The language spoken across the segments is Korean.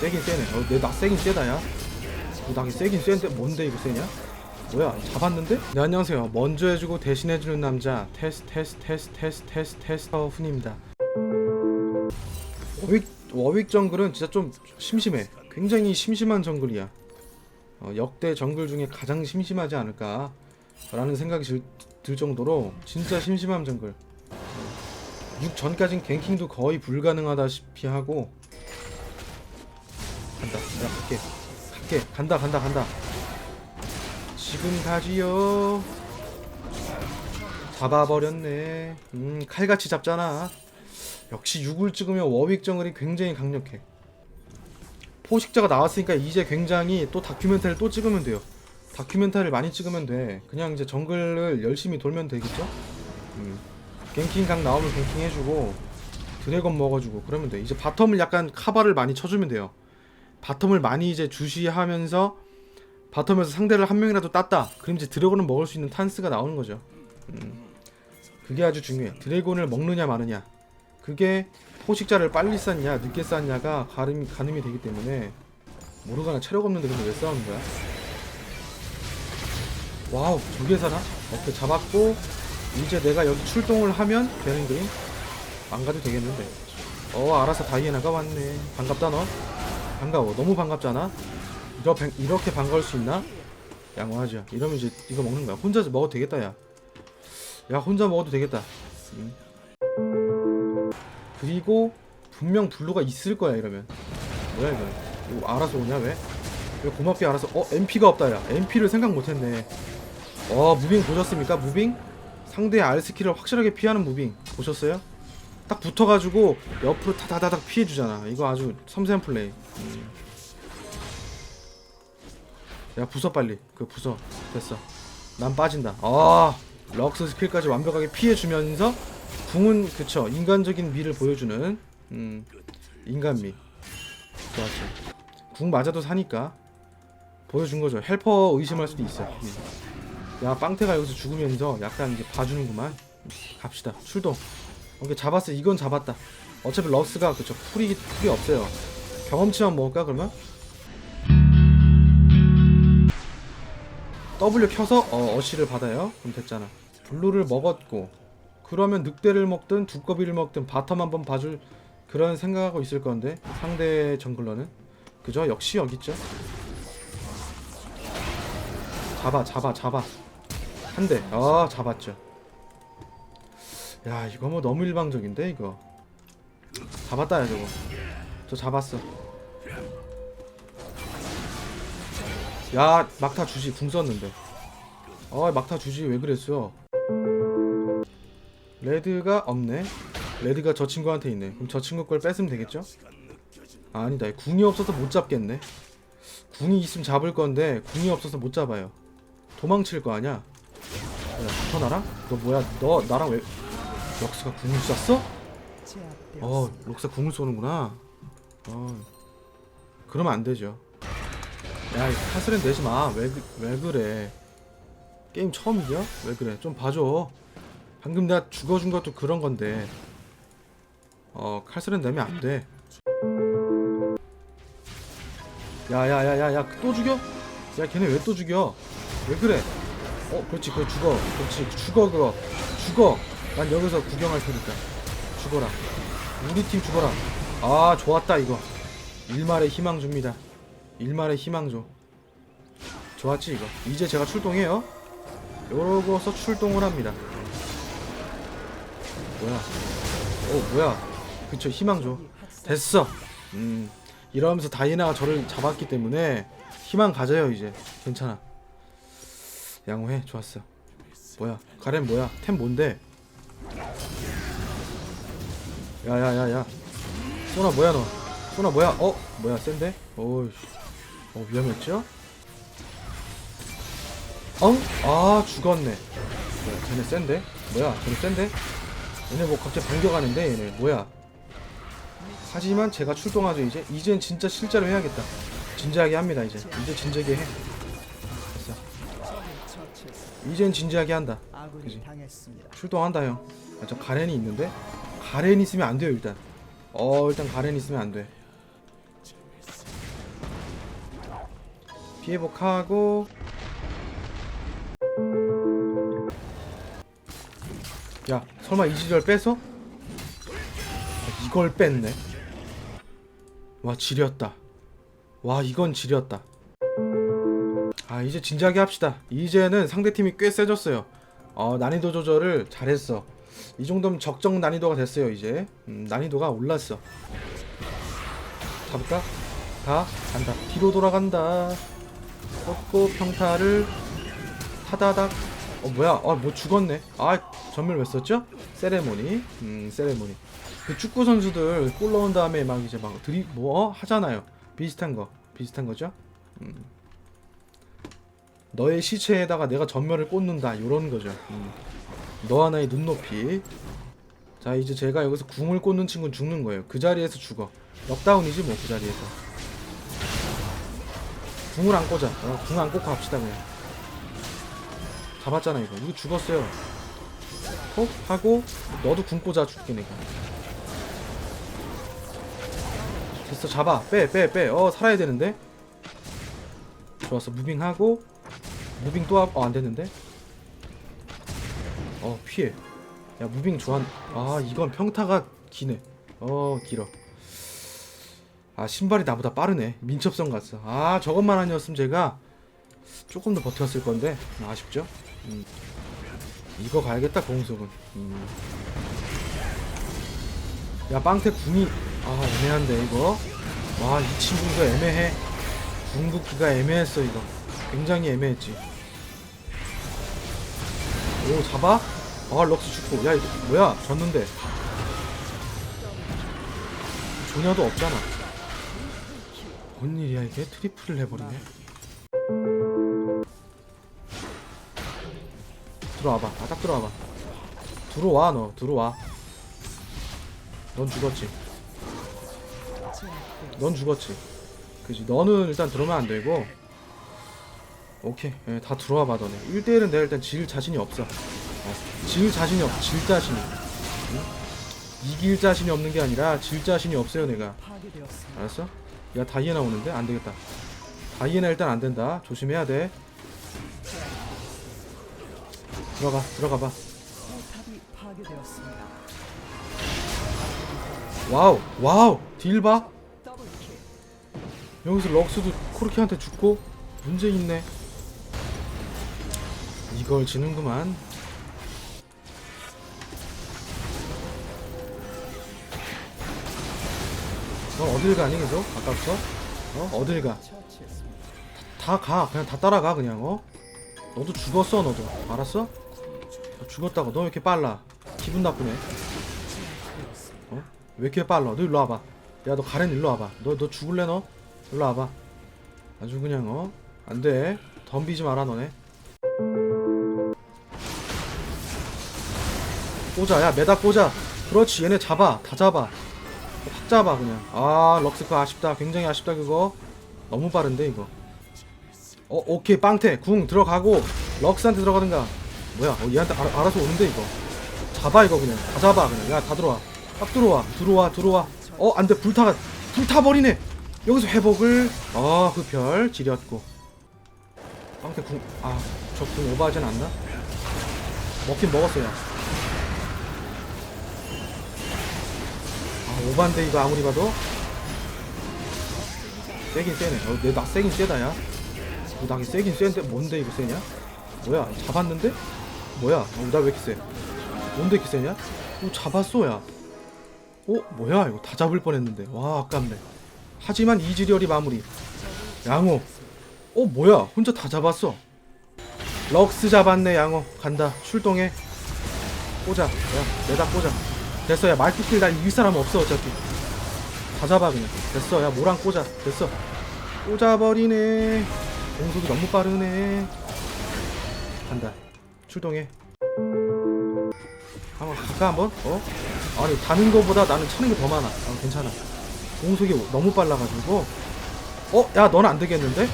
세긴 세네. 어, 내나 세긴 세다 야. 어, 나 세긴 센데 뭔데 이거 세냐? 뭐야 잡았는데? 네 안녕하세요. 먼저 해주고 대신 해주는 남자 테스 테스 테스 테스 테스 테스터 훈입니다. 워윅 워윅 정글은 진짜 좀 심심해. 굉장히 심심한 정글이야. 어, 역대 정글 중에 가장 심심하지 않을까? 라는 생각이 들, 들 정도로 진짜 심심한 정글. 6 전까진 갱킹도 거의 불가능하다시피 하고 간다. 야 갈게. 갈게. 간다 간다 간다. 지금 가지요. 잡아버렸네. 음 칼같이 잡잖아. 역시 6을 찍으면 워윅 정글이 굉장히 강력해. 포식자가 나왔으니까 이제 굉장히 또 다큐멘터리를 또 찍으면 돼요. 다큐멘터리를 많이 찍으면 돼. 그냥 이제 정글을 열심히 돌면 되겠죠? 음. 갱킹 각 나오면 갱킹 해주고 드래곤 먹어주고 그러면 돼. 이제 바텀을 약간 카바를 많이 쳐주면 돼요 바텀을 많이 이제 주시하면서 바텀에서 상대를 한 명이라도 땄다. 그럼 이제 드래곤을 먹을 수 있는 탄스가 나오는 거죠. 음. 그게 아주 중요해. 드래곤을 먹느냐 마느냐. 그게 포식자를 빨리 쌌냐 늦게 쌌냐가 가름이, 가늠이 되기 때문에 모르가나 체력 없는데 근데 왜 싸우는 거야? 와우 저게 사나? 오케이 잡았고 이제 내가 여기 출동을 하면 되는 그림 안 가도 되겠는데. 어 알아서 다이애나가 왔네. 반갑다 너 반가워. 너무 반갑잖아? 이러, 이렇게 반가울 수 있나? 양호하죠 이러면 이제 이거 먹는 거야. 혼자 먹어도 되겠다 야. 야 혼자 먹어도 되겠다. 음. 그리고 분명 블루가 있을 거야 이러면. 뭐야 이거? 이거 알아서 오냐 왜? 왜 고맙게 알아서 어 MP가 없다 야. MP를 생각 못했네. 어 무빙 보셨습니까 무빙? 상대의 R 스킬을 확실하게 피하는 무빙. 보셨어요? 딱 붙어가지고 옆으로 타다다닥 피해주잖아. 이거 아주 섬세한 플레이. 음. 야 부숴 빨리. 그 부숴 됐어. 난 빠진다. 아 럭스 스킬까지 완벽하게 피해주면서 궁은 그쵸 인간적인 미를 보여주는 음 인간미. 좋았지. 궁 맞아도 사니까 보여준 거죠. 헬퍼 의심할 수도 있어. 야 빵태가 여기서 죽으면서 약간 이제 봐주는구만. 갑시다. 출동 오케이 잡았어. 이건 잡았다. 어차피 럭스가 그쵸 풀이 풀이 없어요. 경험치만 먹을까 그러면? W 켜서 어, 어시를 받아요. 그럼 됐잖아. 블루를 먹었고. 그러면 늑대를 먹든 두꺼비를 먹든 바텀 한번 봐줄 그런 생각하고 있을 건데 상대 정글러는. 그죠? 역시 여기 있죠? 잡아 잡아 잡아. 한대아 잡았죠 야 이거 뭐 너무 일방적인데 이거? 잡았다 야 저거. 저 잡았어. 야 막타 주지 궁 썼는데. 어 막타 주지 왜 그랬어? 레드가 없네. 레드가 저 친구한테 있네. 그럼 저 친구 걸 뺏으면 되겠죠? 아, 아니다. 궁이 없어서 못 잡겠네. 궁이 있으면 잡을 건데 궁이 없어서 못 잡아요. 도망칠 거 아냐 야? 붙어 나랑? 너 뭐야? 너 나랑 왜 럭스가 궁을 쐈어? 어 럭스가 궁을 쏘는구나. 어 그러면 안 되죠. 야 카스렌 내지 마왜 왜 그래? 게임 처음 이겨? 왜 그래? 좀 봐줘. 방금 내가 죽어준 것도 그런 건데. 어 칼스렌 내면 안돼. 야야야야야 또 죽여? 야 걔네 왜 또 죽여? 왜 그래? 어 그렇지 그거 죽어. 그렇지 죽어 그거. 죽어 난 여기서 구경할 테니까. 죽어라. 우리 팀 죽어라. 아 좋았다 이거. 일말의 희망 줍니다. 일말의 희망 줘 좋았지 이거. 이제 제가 출동해요. 요러고서 출동을 합니다. 뭐야? 어 뭐야? 그쵸 희망 줘 됐어. 음 이러면서 다이나가 저를 잡았기 때문에 희망 가져요 이제. 괜찮아. 양호해 좋았어. 뭐야? 가렘 뭐야? 템 뭔데 야야야야. 소나 뭐야 너? 소나 뭐야? 어? 뭐야 센데? 어이씨. 어 위험했죠? 엉? 아 죽었네. 뭐야 쟤네 센데? 뭐야 쟤네 센데? 얘네 뭐 갑자기 반격하는데 얘네. 뭐야? 하지만 제가 출동하죠 이제. 이젠 진짜 실제로 해야겠다. 진지하게 합니다 이제. 이제 진지하게 해. 됐어. 이젠 진지하게 한다. 그지? 출동한다 형. 아, 저 가렌이 있는데 가렌 있으면 안 돼요 일단. 어 일단 가렌 있으면 안 돼. 피해복하고. 야 설마 이지열 뺏어? 아, 이걸 뺐네. 와 지렸다. 와 이건 지렸다. 아 이제 진지하게 합시다. 이제는 상대팀이 꽤 세졌어요. 어 난이도 조절을 잘했어 이 정도면 적정 난이도가 됐어요 이제. 음, 난이도가 올랐어. 잡을까? 가 간다. 뒤로 돌아간다. 꺾고 평타를 타다닥. 어 뭐야? 아뭐 죽었네. 아 전멸 왜 썼죠? 세레모니. 음 세레모니. 그 축구 선수들 골 넣은 다음에 막 이제 막 드리 뭐 하잖아요. 비슷한 거. 비슷한 거죠? 음. 너의 시체에다가 내가 전멸을 꽂는다. 요런 거죠. 음. 너 하나의 눈높이. 자 이제 제가 여기서 궁을 꽂는 친구는 죽는 거예요. 그 자리에서 죽어. 넉다운이지 뭐 그 자리에서. 궁을 안 꽂아. 어, 궁안 꽂고 합시다 그냥. 잡았잖아 이거. 이거 죽었어요. 톡 하고 너도 궁 꽂아 줄게 내가. 됐어 잡아. 빼 빼 빼 어 살아야 되는데. 좋았어. 무빙하고 무빙 또 어, 안 됐는데 어 피해. 야 무빙 좋아 아 이건 평타가 기네. 어 길어. 아 신발이 나보다 빠르네. 민첩성 갔어 아 저것만 아니었으면 제가 조금 더 버텼을 건데. 아쉽죠? 음. 이거 가야겠다 공속은. 음. 야 빵태 궁이 아 애매한데 이거. 와 이 친구가 애매해. 궁극기가 애매했어 이거. 굉장히 애매했지. 오 잡아? 아 럭스 죽고. 야 이거 뭐야? 졌는데. 조냐도 없잖아. 뭔 일이야 이게? 트리플을 해버리네. 들어와봐. 아딱 들어와봐. 들어와 너. 들어와. 넌 죽었지. 넌 죽었지. 그지? 너는 일단 들어오면 안 되고. 오케이. 예, 다 들어와 봐 너네. 1대1은 내가 일단 질 자신이 없어 어, 질 자신이 없어 질 자신이 응? 이길 자신이 없는 게 아니라 질 자신이 없어요 내가 알았어? 야 다이애나 오는데? 안 되겠다 다이애나 일단 안 된다 조심해야 돼 들어가 들어가 봐. 와우 와우 딜봐 더블킬. 여기서 럭스도 코르키한테 죽고 문제 있네 이걸 지는구만 넌 어딜 가니 계속 아까부터 어? 어딜 가. 다 가. 그냥 다 따라가 그냥 어? 너도 죽었어 너도. 알았어? 너 죽었다고. 너 왜 이렇게 빨라? 기분 나쁘네. 어? 왜 이렇게 빨라? 너 일로 와봐. 야 너 가렌 일로 와봐. 너너 죽을래 너? 일로 와봐. 아주 그냥 어? 안 돼. 덤비지 마라 너네. 꽂아. 야 매다 꽂아. 그렇지. 얘네 잡아. 다 잡아. 확 잡아 그냥. 아 럭스 그거 아쉽다. 굉장히 아쉽다 그거. 너무 빠른데 이거. 어 오케이 빵태 궁 들어가고 럭스한테 들어가든가. 뭐야 어, 얘한테 알, 알아서 오는데 이거. 잡아 이거 그냥. 다 잡아 그냥. 야 다 들어와. 딱 들어와. 들어와 들어와. 어 안돼. 불타가 불타버리네. 여기서 회복을. 어 흡혈 지렸고. 빵태 궁아저 궁 오버하진 않나? 먹긴 먹었어요 오반데 이거 아무리 봐도 세긴 세네. 어, 내나 세긴 세다 야. 어, 나 세긴 센데 뭔데 이거 세냐? 뭐야 잡았는데? 뭐야? 어, 나왜 이렇게 세? 뭔데 이렇게 세냐? 어 잡았어 야. 어? 뭐야 이거 다 잡을 뻔했는데. 와 아깝네. 하지만 이지리얼이 마무리. 양호. 어 뭐야? 혼자 다 잡았어. 럭스 잡았네 양호. 간다. 출동해. 꽂아. 야 내다 꽂아 됐어 야 말티킬 날 이길 사람 없어 어차피. 다 잡아 그냥. 됐어 야 모랑 꽂아. 됐어. 꽂아버리네. 공속이 너무 빠르네. 간다. 출동해. 한번 갈까 한번? 어? 아니 다는 거보다 나는 차는 게 더 많아. 아, 괜찮아. 공속이 너무 빨라가지고. 어? 야 너는 안 되겠는데?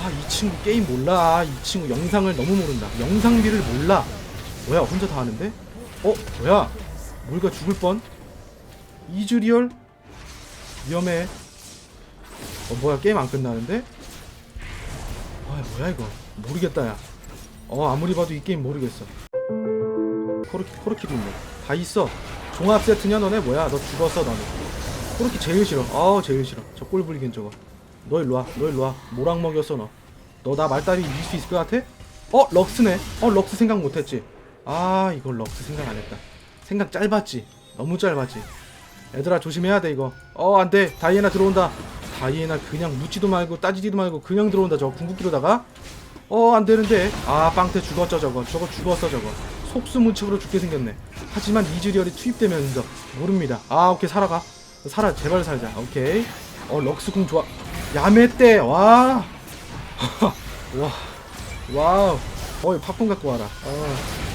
아 이 친구 게임 몰라. 이 친구 영상을 너무 모른다. 영상비를 몰라. 뭐야 혼자 다 하는데? 어? 뭐야 물가 죽을 뻔? 이즈리얼? 위험해. 어 뭐야 게임 안 끝나는데? 뭐야 이거. 모르겠다 야어 아무리 봐도 이 게임 모르겠어. 코르키 코르키도 있네. 다 있어. 종합 세트냐 너네? 뭐야 너 죽었어 너는. 코르키 제일 싫어. 아우 제일 싫어. 저 꼴불긴 저거. 너 일로와 너 일로와. 모락 먹였어 너. 너 나 말다리 이길 수 있을 것 같아? 어 럭스네. 어 럭스 생각 못했지. 아 이걸 럭스 생각 안 했다 생각 짧았지. 너무 짧았지. 얘들아 조심해야 돼 이거. 어 안돼. 다이애나 들어온다. 다이애나 그냥 묻지도 말고 따지지도 말고 그냥 들어온다 저거 궁극기로다가. 어 안되는데. 아 빵태 죽었죠 저거. 저거 죽었어 저거. 속수무책으로 죽게 생겼네. 하지만 이즈리얼이 투입되면서 모릅니다. 아 오케이 살아가. 살아 제발 살자. 오케이. 어 럭스 궁 좋아. 야매 때와. 와. 어이 팝콘 갖고 와라. 어.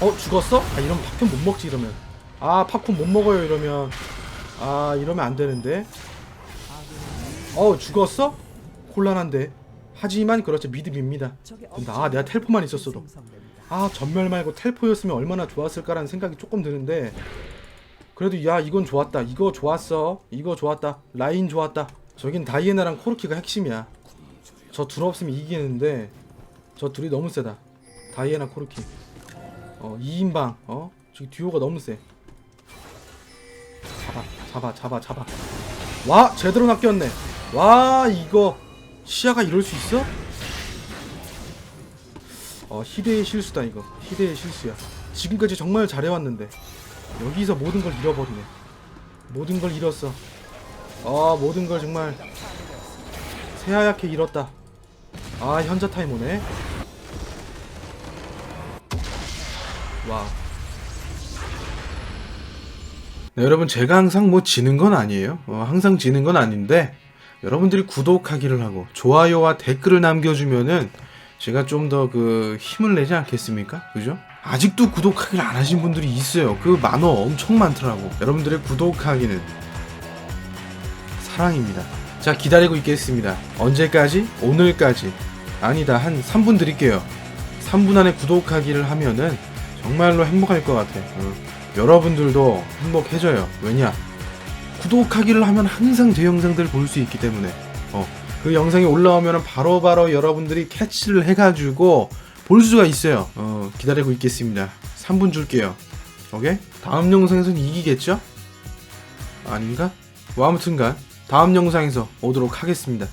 어 죽었어? 아 이러면 팝콘 못 먹지 이러면. 아 팝콘 못 먹어요 이러면. 아 이러면 안 되는데. 어 죽었어? 곤란한데. 하지만 그렇죠 근데 아 내가 텔포만 있었어도. 아 전멸 말고 텔포였으면 얼마나 좋았을까라는 생각이 조금 드는데. 그래도 야 이건 좋았다. 이거 좋았어. 이거 좋았다. 라인 좋았다. 저긴 다이애나랑 코르키가 핵심이야. 저 둘 없으면 이기는데 저 둘이 너무 세다. 다이애나 코르키 어 2인방 어? 저기 듀오가 너무 세. 잡아 잡아 잡아 잡아. 와 제대로 낚였네. 와 이거 시야가 이럴 수 있어? 어 희대의 실수다 이거. 희대의 실수야. 지금까지 정말 잘해왔는데. 여기서 모든 걸 잃어버리네. 모든 걸 잃었어. 아 모든 걸 정말 새하얗게 잃었다. 아 현자 타임 오네 와 네, 여러분 제가 항상 뭐 지는 건 아니에요 어, 항상 지는 건 아닌데 여러분들이 구독하기를 하고 좋아요와 댓글을 남겨주면은 제가 좀 더 그 힘을 내지 않겠습니까? 그죠? 아직도 구독하기를 안 하신 분들이 있어요. 그 만원 엄청 많더라고. 여러분들의 구독하기는 사랑입니다. 자, 기다리고 있겠습니다. 언제까지? 오늘까지. 아니다. 한 3분 드릴게요. 3분 안에 구독하기를 하면은 정말로 행복할 것 같아. 어. 여러분들도 행복해져요. 왜냐? 구독하기를 하면 항상 제 영상들 볼수 있기 때문에. 어. 그 영상이 올라오면 바로바로 여러분들이 캐치를 해가지고 볼 수가 있어요. 어, 기다리고 있겠습니다. 3분 줄게요. 오케이? 다음 영상에서는 이기겠죠? 아닌가? 뭐 아무튼간 다음 영상에서 오도록 하겠습니다.